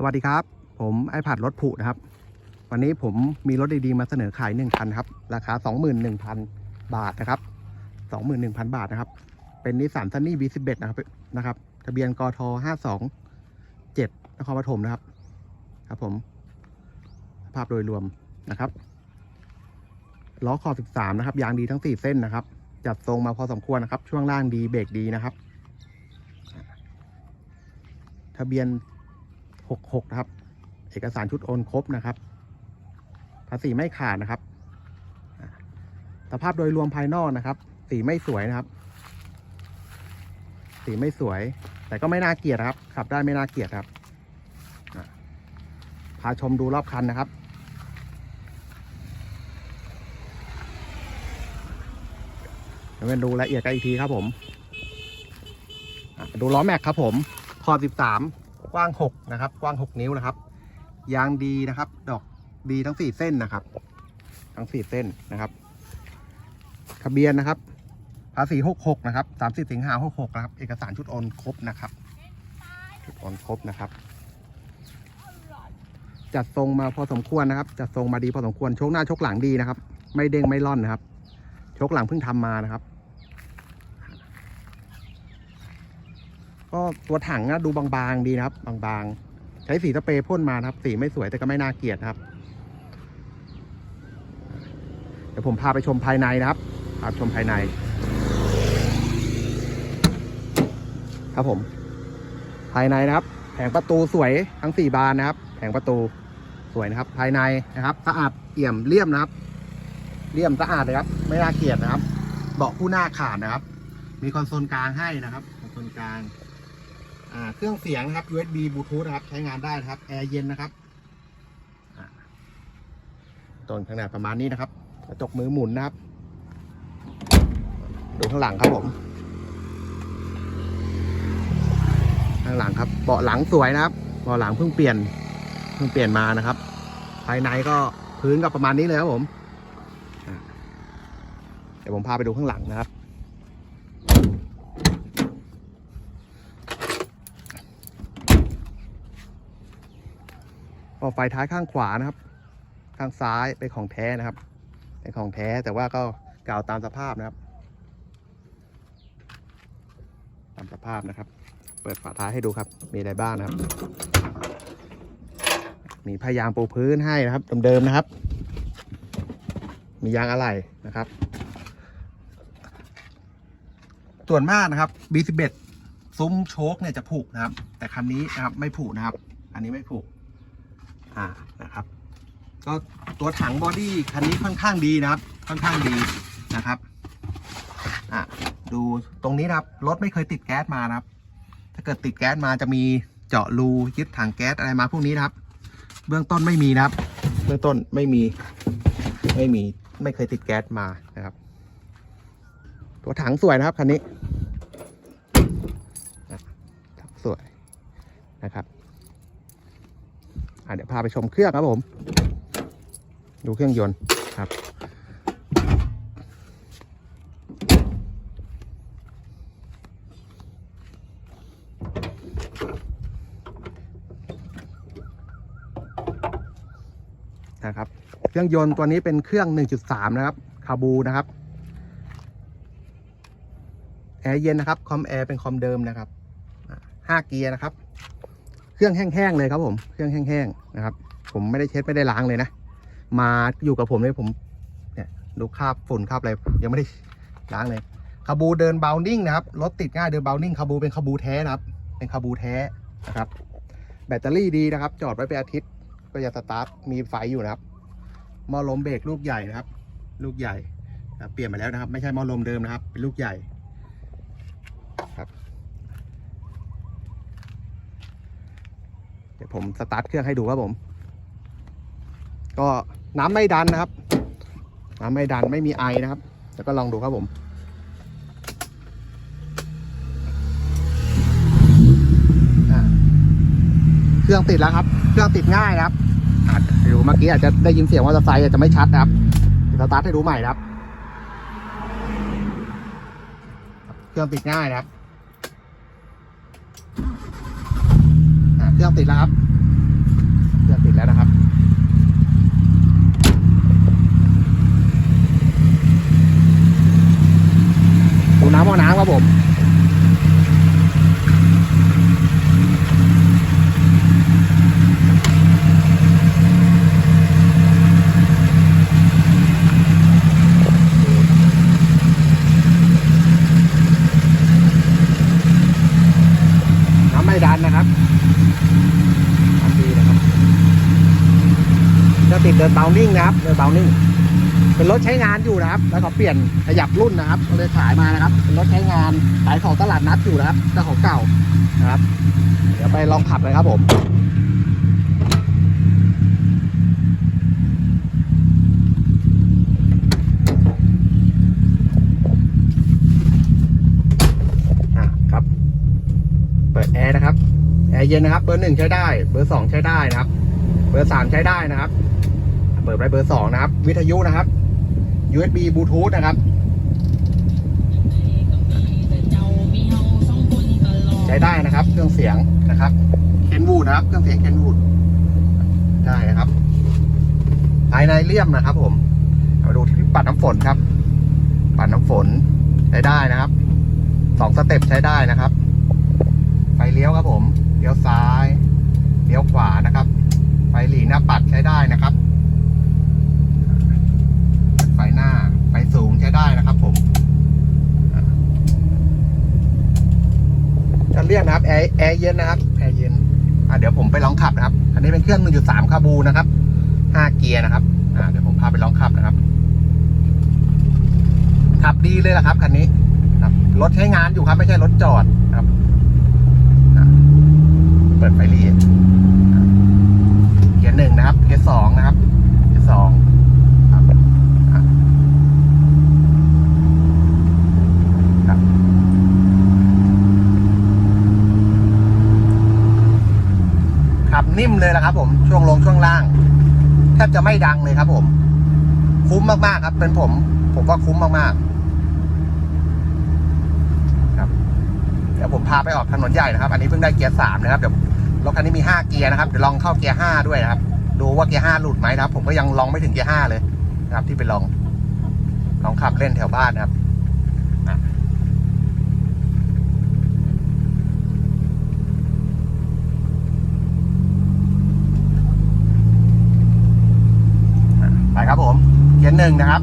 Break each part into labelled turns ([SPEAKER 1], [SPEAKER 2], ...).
[SPEAKER 1] สวัสดีครับ ผมไอผัดรถผุนะครับ วันนี้ผมมีรถดีๆมาเสนอขายหนึ่งคันครับ ราคา 21,000 บาทนะครับ21,000 บาทนะครับ เป็นนิสสันซันนี่ V11 นะครับนะครับ ทะเบียนกท527นครปฐมนะครับ ครับผมภาพโดยรวมนะครับล้อขอบ13 นะครับ ยางดีทั้ง 4 เส้นนะครับ จัดทรงมาพอสมควรนะครับ ช่วงล่างดีเบรกดีนะครับ ทะเบียน 66นะครับ เอกสารชุดโอนครบนะครับ ภาษีไม่ขาดนะครับ สภาพโดยรวมภายนอกนะครับ สีไม่สวยนะครับ สีไม่สวย แต่ก็ไม่น่าเกลียดครับ ขับได้ไม่น่าเกลียดครับ พาชมดูรอบคันนะครับเดี๋ยวมาดูรายละเอียดกันอีกทีครับผม ดูล้อแม็กครับผมขอบ13 กว้าง 6 นะครับ กว้าง 6 นิ้วนะครับ ยางดีนะครับ ดอกดีทั้ง 4 เส้นนะครับ ทั้ง 4 เส้นนะครับ ทะเบียนนะครับ ภาษี 66 นะครับ 30สิงหา66 นะครับ เอกสารชุดโอนครบนะครับ ชุดโอนครบนะครับ จัดทรงมาพอสมควรนะครับ จัดทรงมาดีพอสมควร โชคหน้าโชคหลังดีนะครับ ไม่เด้งไม่ร่อนนะครับ โชคหลังเพิ่งทำมานะครับ ก็ตัวถังนะดูบางๆดีนะครับ บางๆ ใช้สีสเปรย์พ่นมานะครับ สีไม่สวยแต่ก็ไม่น่าเกลียดนะครับ เดี๋ยวผมพาไปชมภายในนะครับพาชมภายใน ครับผม ภายในนะครับ แผงประตูสวยทั้งสี่บานนะครับ แผงประตูสวยนะครับ ภายในนะครับสะอาดเอี่ยมเลี่ยมนะครับเลี่ยมสะอาดเลยครับ ไม่น่าเกลียดนะครับ เบาะผู้หน้าขาดนะครับ มีคอนโซลกลางให้นะครับ คอนโซลกลาง เครื่องเสียงนะครับ USB Bluetooth นะครับ ใช้งานได้นะครับ แอร์เย็นนะครับอ่าต้นขนาประมาณนี้นะครับกระจกมือหมุนนะครับ ดูข้างหลังครับผม ข้างหลังครับ เบาะหลังสวยนะครับ เบาะหลังเพิ่งเปลี่ยน เพิ่งเปลี่ยนมานะครับ ภายในก็พื้นก็ประมาณนี้เลยครับผม เดี๋ยวผมพาไปดูข้างหลังนะครับ ก็ไฟท้ายข้างขวานะครับ ข้างซ้ายเป็นของแท้นะครับ เป็นของแท้แต่ว่าก็กล่าวตามสภาพนะครับ ตามสภาพนะครับ เปิดฝาท้ายให้ดูครับ มีอะไรบ้างนะครับ มีพยางปูพื้นให้นะครับเดิมๆนะครับ มียางอะไหล่นะครับ ส่วนมากนะครับ B11 ซุ้มโชคเนี่ยจะผุนะครับ แต่คันนี้นะครับไม่ผุนะครับ อันนี้ไม่ผุ อ่านะครับ ก็ตัวถังบอดี้คันนี้ค่อนข้างดีนะครับ ค่อนข้างดีนะครับอะดูตรงนี้นะครับรถไม่เคยติดแก๊สมานะครับ ถ้าเกิดติดแก๊สมาจะมีเจาะรูยึดถังแก๊สอะไรมาพวกนี้นะครับ เบื้องต้นไม่มีนะครับ เบื้องต้นไม่มีไม่มีไม่เคยติดแก๊สมานะครับ ตัวถังสวยนะครับคันนี้ถังสวยนะครับ เดี๋ยวพาไปชมเครื่องครับผม ดูเครื่องยนต์ครับนะครับ เครื่องยนต์ตัวนี้เป็นเครื่อง 1.3 นะครับ คาบูนะครับ แอร์เย็นนะครับ คอมแอร์เป็นคอมเดิมนะครับอ่าห้าเกียร์นะครับ เครื่องแห้งๆเลยครับผม เครื่องแห้งๆนะครับ ผมไม่ได้เช็ดไม่ได้ล้างเลยนะ มาอยู่กับผมเลยผมเนี่ยดูคราบฝุ่นคราบอะไรยังไม่ได้ล้างเลยคาบูเดินเบลนิ่งนะครับ รถติดง่ายเดินเบลนิ่งคาบูเป็นคาบูแท้นะครับ เป็นคาบูแท้นะครับ แบตเตอรี่ดีนะครับ จอดไว้เป็นอาทิตย์ก็จะสตาร์ทมีไฟอยู่นะครับมอลมเบรกลูกใหญ่นะครับ ลูกใหญ่นะครับเปลี่ยนมาแล้วนะครับ ไม่ใช่ม้อลมเดิมนะครับ เป็นลูกใหญ่ ครับ เดี๋ยวผมสตาร์ทเครื่องให้ดูครับผม ก็น้ำไม่ดันนะครับ น้ำไม่ดันไม่มีไอนะครับแล้วก็ลองดูครับผมเครื่องติดแล้วครับ เครื่องติดง่ายนะครับอาจจะดูเมื่อกี้อาจจะได้ยินเสียงมอเตอร์ไซค์อาจจะไม่ชัดนะครับสตาร์ทให้ดูใหม่นะครับ เครื่องติดง่ายนะครับอ่า เครื่องติดแล้วครับ แล้วนะครับ ดูน้ำเอาน้ำครับผม น้ำไม่ดันนะครับทำดีนะครับ จะติด เดินเบานิ่งนะครับ เดินเบานิ่ง เป็นรถใช้งานอยู่นะครับ แล้วก็เปลี่ยนขยับรุ่นนะครับเลยขายมานะครับ เป็นรถใช้งานขายของตลาดนัดอยู่นะครับเจ้าของเก่านะครับ เดี๋ยวไปลองขับเลยครับผมอะครับเปิดแอร์นะครับ แอร์เย็นนะครับ เบอร์หนึ่งใช้ได้ เบอร์สองใช้ได้นะครับ เบอร์สามใช้ได้นะครับ เปิดไปเบอร์สองนะครับ วิทยุนะครับ USB บลูทูธนะครับ ใช้ได้นะครับ เครื่องเสียงนะครับเคนวูดนะครับ เครื่องเสียงเคนวูดได้นะครับ ภายในเลี่ยมนะครับ ผมมาดูที่ปัดน้ำฝนครับ ปัดน้ำฝนใช้ได้นะครับสองสเต็ปใช้ได้นะครับไฟเลี้ยวครับผมเลี้ยวซ้ายเลี้ยวขวานะครับ ไฟหลีหน้าปัดใช้ได้นะครับ ไฟหน้าไฟสูงใช้ได้นะครับผม จะเรียกนะครับแอร์แอร์เย็นนะครับแอร์เย็นอะเดี๋ยวผมไปลองขับนะครับ อันนี้เป็นเครื่อง 1.3 คาบูนะครับ 5 เกียร์นะครับ อ่าเดี๋ยวผมพาไปลองขับนะครับ ขับดีเลยละครับคันนี้ครับรถใช้งานอยู่ครับ ไม่ใช่รถจอดครับ เปิดไฟเรียเกียร์หนึ่งนะครับ เกียร์สองนะครับ เกียร์สองครับอะครับ ขับ นิ่มเลยนะครับ ผมช่วงลงช่วงล่างแทบจะไม่ดังเลยครับ ผม คุ้มมากๆครับ เป็นผม ผมว่าคุ้มมากๆ ครับ เดี๋ยวผมพาไปออกถนนใหญ่นะครับ อันนี้เพิ่งได้เกียร์สามนะครับเดี๋ยวรถคันนี้มีห้าเกียร์นะครับเดี๋ยวลองเข้าเกียร์ห้าด้วยนะครับ ดูว่าเกียร์ห้าหลุดไหมนะครับ ผมก็ยังลองไม่ถึงเกียร์ห้าเลยนะครับ ที่ไปลองลองขับเล่นแถวบ้านนะครับอะไปครับผม เกียร์ หนึ่งนะครับ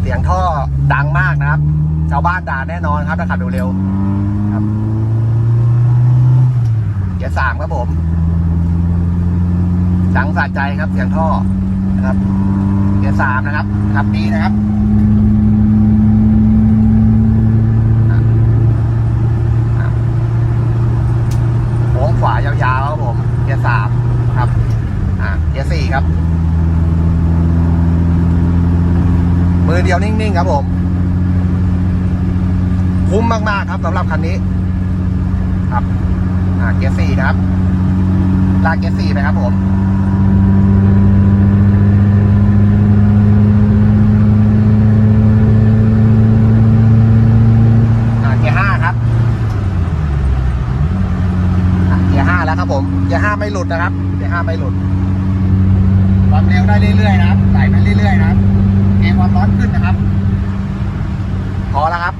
[SPEAKER 1] เสียงท่อดังมากนะครับ ชาวบ้านด่าแน่นอนครับถ้าขับเร็วๆครับเกียร์สามครับผมดังสะใจครับ เสียงท่อนะครับเกียร์สามนะครับขับดีนะครับอะอะโค้งขวายาวๆครับผม เกียร์สามครับ อ่าเกียร์สี่ครับ มือ เดียวนิ่งๆครับผม คุ้มมากๆครับสำหรับคันนี้ ครับอ่าเกียร์สี่นะครับ ลากเกียร์สี่ไปครับผมอาเกียร์ห้าครับอ่าเกียร์ห้าแล้วครับผมเกียร์ห้าไม่หลุดนะครับเกียร์ห้าไม่หลุดความเร็วได้เรื่อยๆนะครับไหลไปเรื่อยๆนะครับ ความร้อนขึ้นนะครับ พอแล้วครับ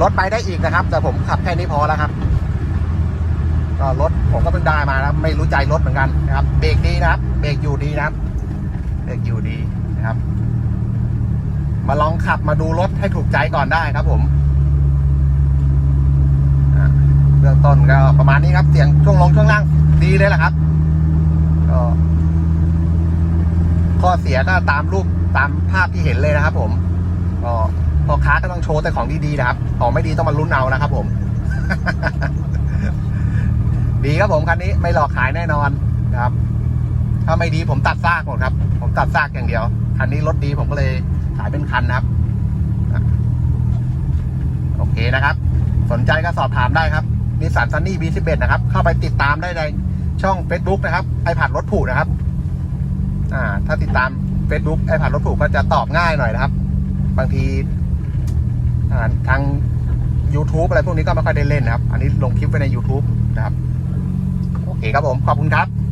[SPEAKER 1] รถไปได้อีกนะครับ แต่ผมขับแค่นี้พอแล้วครับ ก็รถผมก็เพิ่งได้มานะครับไม่รู้ใจรถเหมือนกันนะครับ เบรกดีนะครับ เบรกอยู่ดีนะครับ เบรกอยู่ดีนะครับ มาลองขับมาดูรถให้ถูกใจก่อนได้ครับ ผมเบื้องต้นก็ประมาณนี้ครับ เสียงช่วงลงช่วงล่างดีเลยแหละครับ ก็ข้อเสียก็ตามรูป ตามภาพที่เห็นเลยนะครับ ผมก็พ่อค้าก็ต้องโชว์แต่ของดีๆนะครับ ของไม่ดีต้องมาลุ้นเอานะครับ ผม ดีครับผมคันนี้ไม่หลอกขายแน่นอนนะครับ ถ้าไม่ดีผมตัดซากหมดครับ ผมตัดซากอย่างเดียว คันนี้รถดีผมก็เลยขายเป็นคันนะครับ โอเคนะครับ สนใจก็สอบถามได้ครับนิสสันซันนี่ B11 นะครับ เข้าไปติดตามได้ในช่อง Facebook นะครับ ไอผัดรถผูนะครับ อ่า ถ้าติดตาม Facebook ไอผ่านรถผูก็จะตอบง่ายหน่อยนะครับ บางทีทาง YouTube อะไรพวกนี้ก็ไม่ค่อยได้เล่นนะครับ อันนี้ลงคลิปไว้ใน YouTube นะครับ โอเคครับผม ขอบคุณครับ